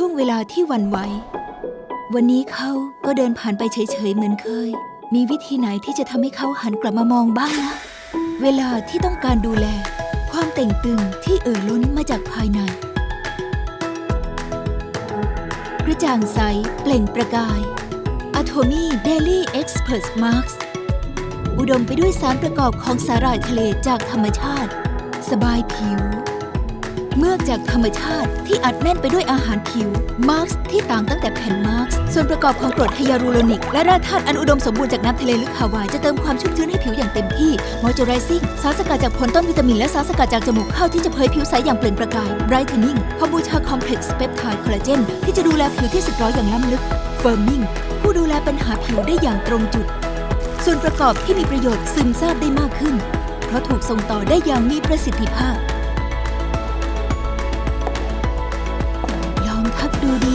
ช่วงเวลาที่วันไหว วันนี้เขาก็เดินผ่านไปเฉยๆเหมือนเคย มีวิธีไหนที่จะทำให้เขาหันกลับมามองบ้างนะ เวลาที่ต้องการดูแล ความเต่งตึงที่เอ่อล้นมาจากภายใน กระจ่างใส เปล่งประกาย a t o m y Daily Expert Marks อุดมไปด้วยสารประกอบของสาหร่ายทะเลจากธรรมชาติ สบายผิว เมือกจากธรรมชาติที่อัดแน่นไปด้วยอาหารผิว มาร์กที่ต่างตั้งแต่แผ่นมาร์กส่วนประกอบของกรดไฮยาลูโรนิก และแร่ธาตุอันอุดมสมบูรณ์จากน้ำทะเลลึกฮาวายจะเติมความชุ่มชื้นให้ผิวอย่างเต็มที่มอยเจอไรซิ่งสารสกัดจากผลต้นวิตามินและสารสกัดจากจมูกข้าวที่จะเผยผิวใสอย่างเปล่งประกายไบรท์เทนนิ่งคอมบูชาคอมเพล็กซ์เปปไทด์คอลลาเจนที่จะดูแลผิวที่สึกหร้อยอย่างล้ำลึกเฟิร์มมิ่งผู้ดูแลปัญหาผิวได้อย่างตรงจุด ส่วนประกอบที่มีประโยชน์ซึมซาบได้มากขึ้น เพราะถูกส่งต่อได้อย่างมีประสิทธิภาพ ลองทักดู